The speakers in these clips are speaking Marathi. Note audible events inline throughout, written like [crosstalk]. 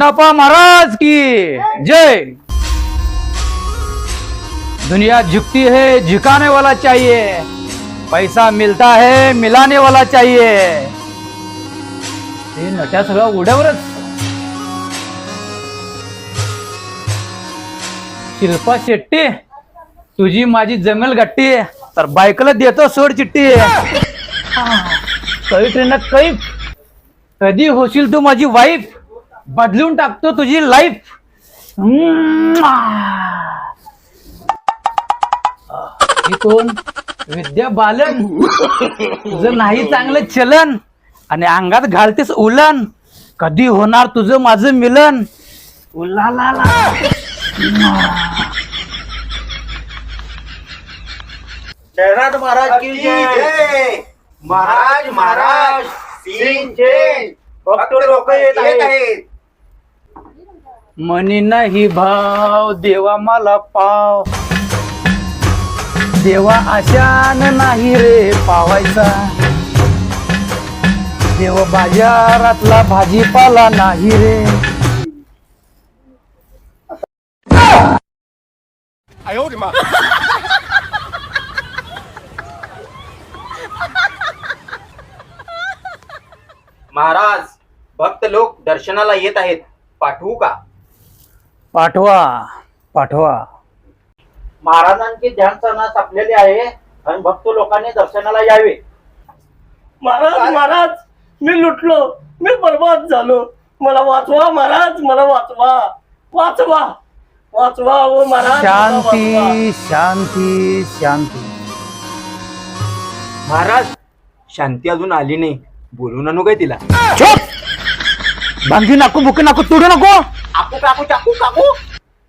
जिन्नापा महाराज की जय. दुनिया झुकती है झुकाने वाला चाहिए. पैसा मिलता है मिलाने वाला चाहिए. हे नट्या सगळं उड्यावरच. शिल्पा शेट्टी तुझी माझी जमेल गट्टी तर बायकला देतो सोड चिट्टी. कई ट्रेनात कैफ कधी होशील तू माझी वाईफ बदलून टाकतो तुझी लाईफ ही कोण विद्या बालन. तुझं नाही चांगलं चलन. आणि अंगात घालतेस उलन. कधी होणार तुझं माझं मिलन. उलाला महाराज की जय. महाराज महाराज. सिंग जय. भक्त लोक येत आहेत. मनी नाही भाव देवा मला पाव. देवा आशान नाही रे पावायचा. देव बाजारातला भाजीपाला नाही रे. महाराज भक्त लोक दर्शनाला येत आहेत. पाठवू का? पाठवा पाठवा. महाराजांचे ध्यान सणास आपलेले आहे आणि भक्त लोकांनी दर्शनाला यावे. महाराज महाराज मी लुटलो मी बर्बाद झालो. मला वाचवा महाराज मला वाचवा. वाचवा. वाचवा ओ महाराज मला वाचवा. शांती शांती. शांती महाराज शांती अजून आली नाही. बोलू ननु काय तिला? चुप! भांगी नको बुके नको तुडू नको. काकू काकू चाकू काकू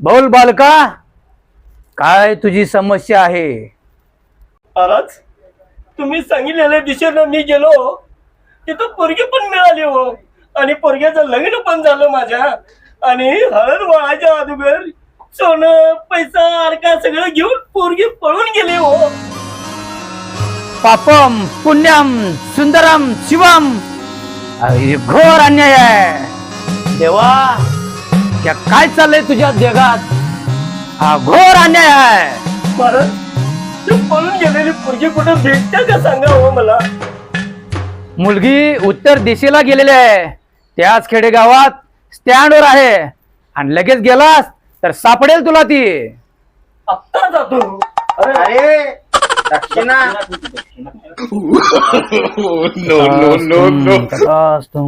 बोल बालका काय तुझी समस्या आहे? महाराज तुम्ही सांगितलेल्या दिशेनं मी गेलो. तिथं पोरगी पण मिळाली हो. आणि पोरग्याचं लग्न पण झालं माझ्या. आणि हळद वळाच्या अगोदर सोनं पैसा अडका सगळं घेऊन पोरगी पळून गेले हो. पापम पुण्यम सुंदरम शिवम अरे घोर अन्याय आहे. देवा क्या काय चाललंय तुझ्या जगात? हा घोर अन्याय आहे. महाराज ती पळून गेलेली पोरगी कुठं भेटते का सांगा हो मला? मुलगी उत्तर दिशेला गेलेली आहे. त्याच खेडेगावात स्टँडवर आहे. आणि लगेच गेलास तर सापडेल तुला ती. आत्ता जातो. अरे दक्षिणा. तथास्तु, तथास्तु.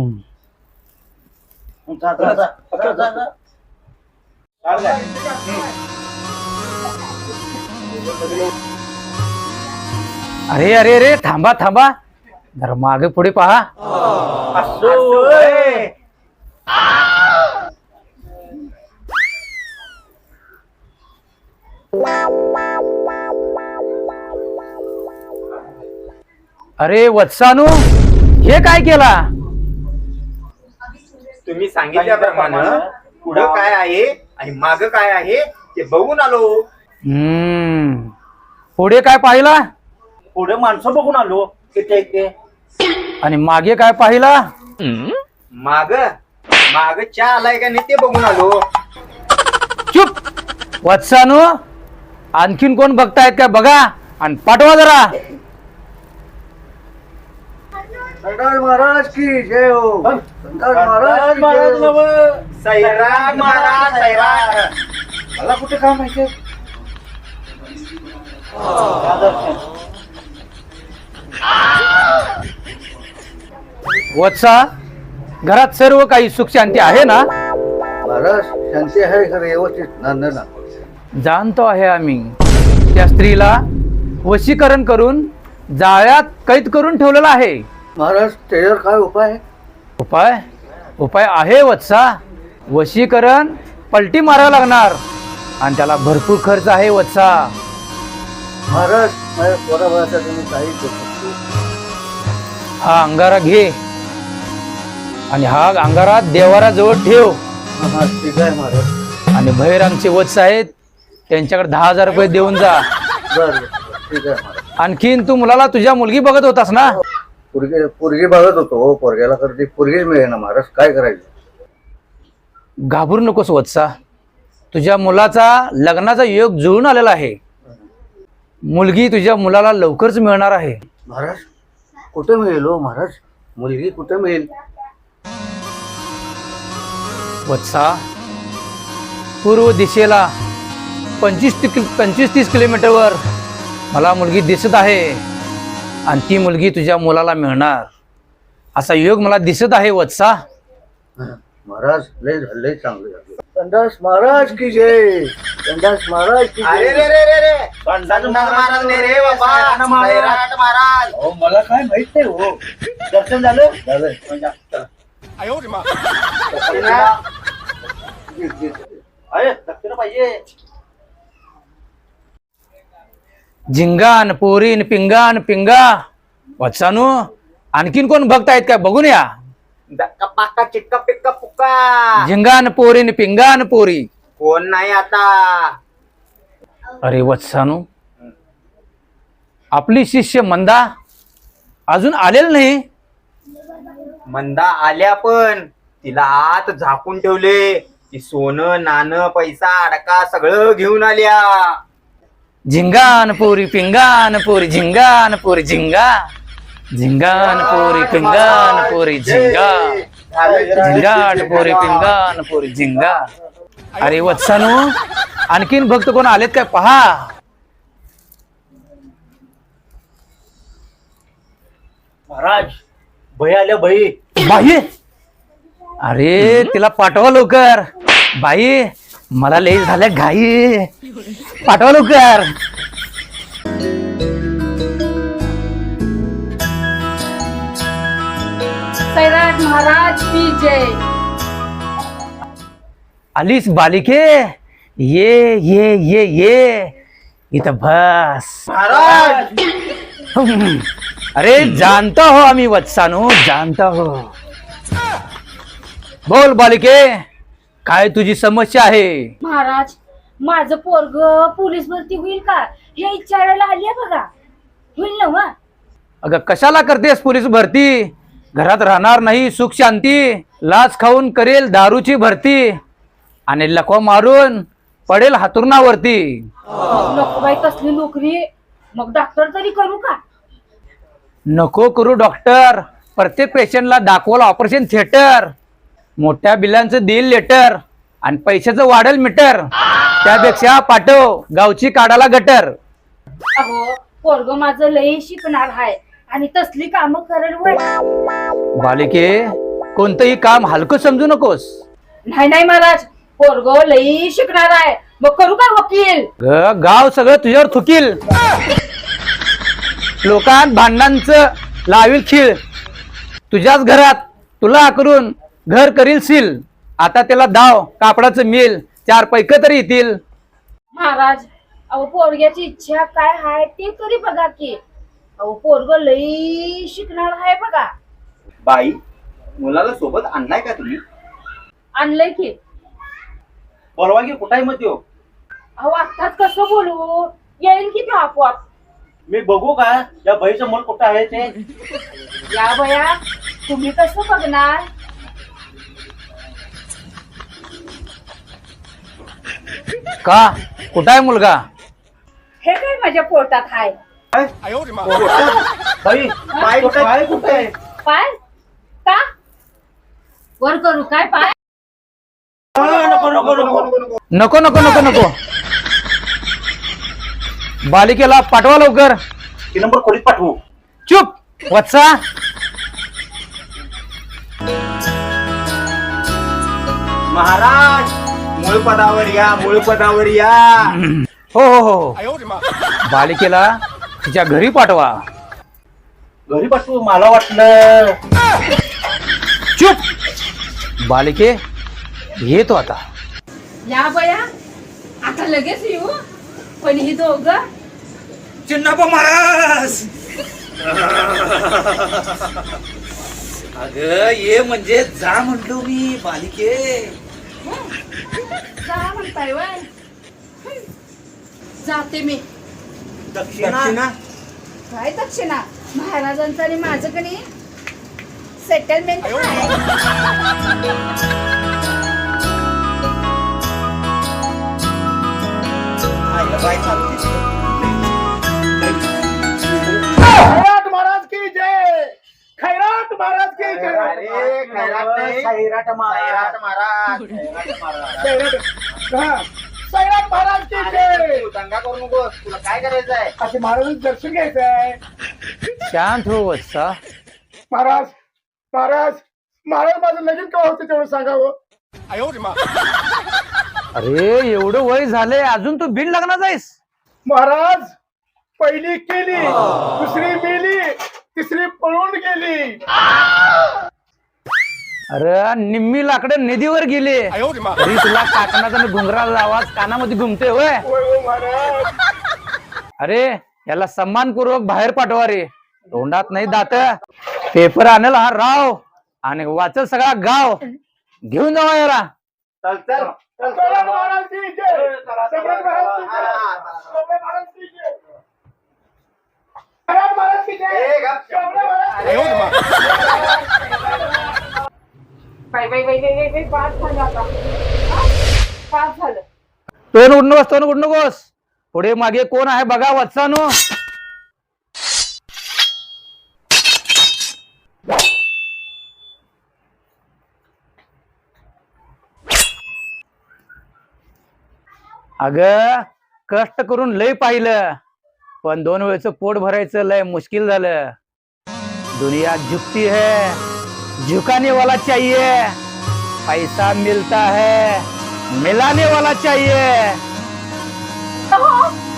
अरे अरे अरे थांबा थांबा. जरा मागे पुढे पहा. असो अरे वत्सानू हे काय केला? तुम्ही सांगितल्याप्रमाणे पुढं काय आहे आणि माग काय आहे ते बघून आलो. हम्म. पुढे काय पाहिला? पुढे माणसं बघून आलो. किती ते आणि मागे काय पाहिला? माग. माग चहा आलाय का नाही ते बघून आलो. चुप. वत्सानू आणखीन कोण बघतायत काय बघा. आणि पाठवा जरा. सरदार महाराज की जय हो। सरदार महाराज की महाराज जय हो. नवं. सैराट महाराज सैराट। मला कुठे काम माहिती वत्सा घरात सर्व काही सुख शांती आहे ना? महाराज शांती आहे खरं व्यवस्थित. जाणतो आहे आम्ही. त्या स्त्रीला वशीकरण करून जाळ्यात कैद करून ठेवलेला आहे. महाराज त्याच्यावर काय उपाय आहे? उपाय? उपाय आहे वत्सा. वशीकरण पलटी मारावं लागणार. आणि त्याला भरपूर खर्च आहे वत्सा. महाराज माझ्या पोराबाळासाठी मी काही करू शकतो. हा अंगारा घे. आणि हा अंगारा देवाराजवळ ठेव. हा, ठीक आहे महाराज. आणि बहिरांगचे वत्स आहेत त्यांच्याकडे दहा हजार रुपये देऊन जा. बर बर, ठीक आहे महाराज. आणखीन तू मुलाला तुझ्या मुलगी बघत होतास ना? पोरगी पोरगी बघत होतो हो पोरग्याला तर ती पोरगीच मिळे ना महाराज काय करायचं? घाबरू नकोस वत्सा. तुझ्या मुलाचा लग्नाचा योग जुळून आलेला आहे. मुलगी तुझ्या मुलाला लवकरच मिळणार आहे. महाराज कुठे मिळेल हो महाराज? मुलगी कुठे मिळेल? वत्सा पूर्व दिशेला पंचवीस ति पंचवीस तीस किलोमीटरवर मला मुलगी दिसत आहे. आणि ती मुलगी तुझ्या मुलाला मिळणार. असा योग मला दिसत आहे वत्सा. महाराज लय लय चांगलं झालं. कंदास महाराज की जय. कंदास महाराज की अरे रे जय रे रे. रे संत महाराज ने रे बाबा. सैराट महाराज. हो मला काय माहीत नाही हो. दर्शन झालं? झालं. झिंगान पोरीन पिंगान पिंगा. वत्सानू आणखीन कोण भक्त आहेत काय बघून या. धक्का पाक्का चिक्का पिक्का पुक्का झिंगान पोरीन पिंगान पोरी. कोण नाही आता? अरे वत्सानू. आपली शिष्य मंदा अजून आलेल नाही. मंदा आल्या पण तिला आत झाकून ठेवले. ती सोनं नाणं पैसा अडका सगळं घेऊन आल्या. झिंगान पोरी पिंगान पोरी झिंगान पोरी झिंगा झिंगान पोरी पिंगान पोरी झिंगा झिंगाट पोरी पिंगान पोरी झिंगा अरे वत्सानू आणखीन भक्त कोण आलेत काय? पहा. महाराज भय आल्या भई बाई. अरे तिला पाठवा लवकर. बाई. मला लई झाल्या घाई. पाठवा लवकर. सैराट महाराज की जय. आलीस बालिके? ये ये ये ये. इथं बस. महाराज. अरे जानता हो आम्ही वत्सानो जानता हो. बोल बालिके. काय तुझी समस्या आहे? महाराज माझं पोरग पोलीस भरती होईल का? हे विचारायला आली आहे बघा. होईल ना वा अगं कशाला करतेस पोलीस भरती? घरात राहणार नाही सुख शांती लाच खाऊन करेल दारूची भरती. आणि लखवा मारून पडेल हातुरणावरती. नको बाई कसली नोकरी? मग डॉक्टर तरी करू का? नको करू डॉक्टर प्रत्येक पेशंटला दाखवलं ऑपरेशन थिएटर मोठ्या बिलांचं देईल लेटर आणि पैशाचं वाढेल मीटर त्यापेक्षा पाठव गावची काढाला गटर. अहो पोरग माझं लई शिकणार आहे आणि तसली कामं करेल वय. बालिके कोणतंही काम हलकं समजू नकोस. नाही नाही महाराज पोरग लई शिकणार आहे मग करू का वकील? ग गाव सगळं तुझ्यावर थुकील. लोकांत भांडणांचं लावील खीळ. तुझ्याच घरात तुला करून घर करील सील. आता त्याला दाव कापडाचं मिल चार पैक तरी येतील. महाराज अहो पोरग्याची इच्छा काय आहे ते तरी बघा की. अहो पोरग लई शिकणार आहे बघा. बाई मुलाला सोबत आणलाय का तुम्ही? आणलंय की. बोलवा की कुठाय मग त्यो अहो आत्ताच कसं बोलू? येईल की ते आपोआप? मी बघू का या बाईचं मन कुठं आहे ते? या बया तुम्ही कसं बघणार? का? कुठं आहे मुलगा? हे काय माझ्या पोटात आहे? बाई पाय पाय कुठे आहे? पाय? का? वर करू काय पाय? नको नको नको. नको नको नको नको. बालिकेला पाठवा लवकर. ती नंबर खोलीत पाठवू. चुप. वत्सा. महाराज. मूळ पदावर या मूळ पदावर या. हो हो हो. बालिकेला तिच्या घरी पाठवा. घरी पाठवू मला वाटलं. चुप. बालिके येतो आता. या बया आता लगेच येऊ. पण ही दोघं. चिन्नापा महाराज. अगं ये म्हणजे जा म्हणलो मी बालिके. जा म्हणताय वय. जाते मी. दक्षिणा. काय दक्षिणा? महाराजांचं आणि माझं कणी सेटलमेंट आईला खैराट महाराज. खैराट महाराज. खैराट महाराज. की जय. तू दंगा करू नकोस. तुला काय करायचं आहे असे महाराजांचं दर्शन घ्यायचं आहे शांत हो वत्सा. महाराज महाराज महाराज माझं लगीन का होतं तेवढं सांगावं? अरे एवढं वय झालंय अजून तू बिन लग्नाचा आहेस महाराज पहिली केली दुसरी मेली तिसरी पळून गेली. अरे निम्मी लाकडं नदीवर गेले. तरी तुला काकणाचा आणि घुंगराचा आवाज कानामध्ये घुमते होय? अरे याला सन्मानपूर्वक बाहेर पाठवा रे. तोंडात नाही दात. पेपर आणल हा राव आणि वाचल सगळा गाव. घेऊन जावा याला. [laughs] बाई बाई बाई बाई बाई बाई पाच झालं आता. हा? पाच झालं. तोंड नकोस नकोस पुढे मागे कोण आहे बघा वत्सानो. अग कष्ट करून लय पाहिलं पण दोन वेळचं पोट भरायचं लय मुश्किल झालं. दुनिया झुकती है. झुकाने वाला चाहिए। पैसा मिलता है मिलाने वाला चाहिए। हो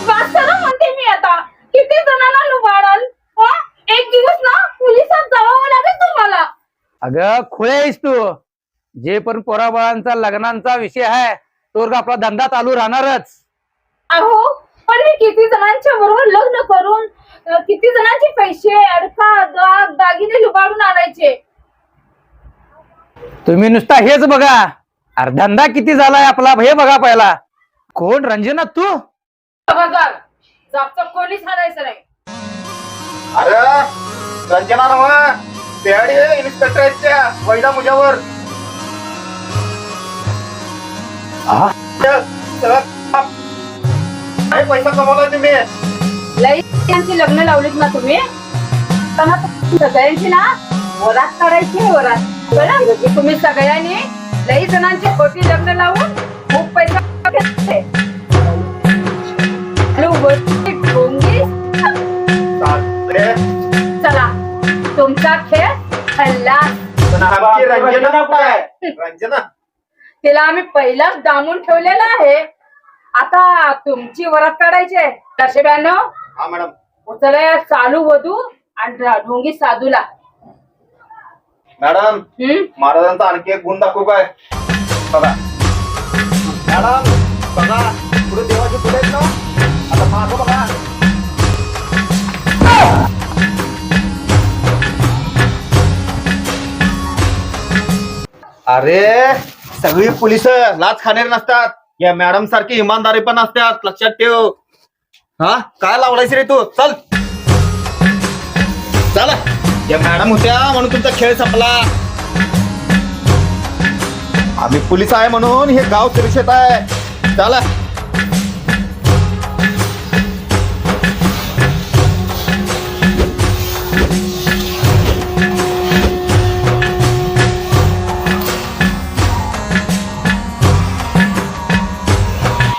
वाचताना म्हणते मी आता किती जणांना लुबाडाल? हो? एक दिवस ना पोलिसात जावं लागेल तुम्हाला. अगं खुळे आहेस तू. जे पण पोराबाळांचा लग्नांचा विषय आहे तो आपला धंदा चालू राहणारच. अहो पण हे किती जणांच्या बरोबर लग्न करून अं, किती जणांचे पैसे अडका दाग दागिने लुबाडून आणायचे? तुम्ही नुसता हेच बघा. अरे धंदा किती झालाय आपला? हे बघा पहिला. कोण रंजना तू? खबरदार कोणीच नाही. अरे रंजना इन्स्पेक्टर आहेत त्या वैदा. काय पैसा कमावला तुम्ही. लई यांची लग्न लावलीत ना तुम्ही. सगळ्यांची ना? वरात काढायची आहे वरात. बरं तुम्ही सगळ्यांनी लई जणांची खोटी लग्न लावून खूप पैसा घेतले. आणि वरती ढोंगी चालतंय. चला तुमचा खेळ हल्ला. पण आमची रंजना कुठं आहे? रंजना? तिला आम्ही पहिलाच डांबून ठेवलेला आहे. आता तुमची वरात काढायची आहे. कसे ब्याण्णव हा मॅडम. उचलया चालू वधू आणि ढोंगी साधूला. मॅडम हम्म? महाराजांचा आणखी एक गुण दाखवू काय? बघा. मॅडम बघा. पुढे देवाचे पुढे आहेत ना? आता मागं बघा. अरे सगळी पोलीस लाच खाणारे नसतात. या मॅडम सारखी इमानदारी पण असतात लक्षात ठेव. हा? काय लावलायस रे तू? चल. चला. या मॅडम होत्या म्हणून तुमचा खेळ संपला. आम्ही पोलीस आहे म्हणून हे गाव सुरक्षित आहे. चला.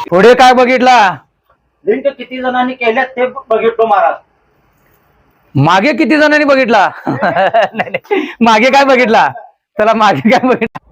पुढे काय बघितला? लिंक किती जणांनी केल्यात ते बघितलो महाराज. मागे किती जणांनी बघितला? [laughs] [laughs] नाही नाही. मागे काय बघितला? त्याला मागे काय बघितला?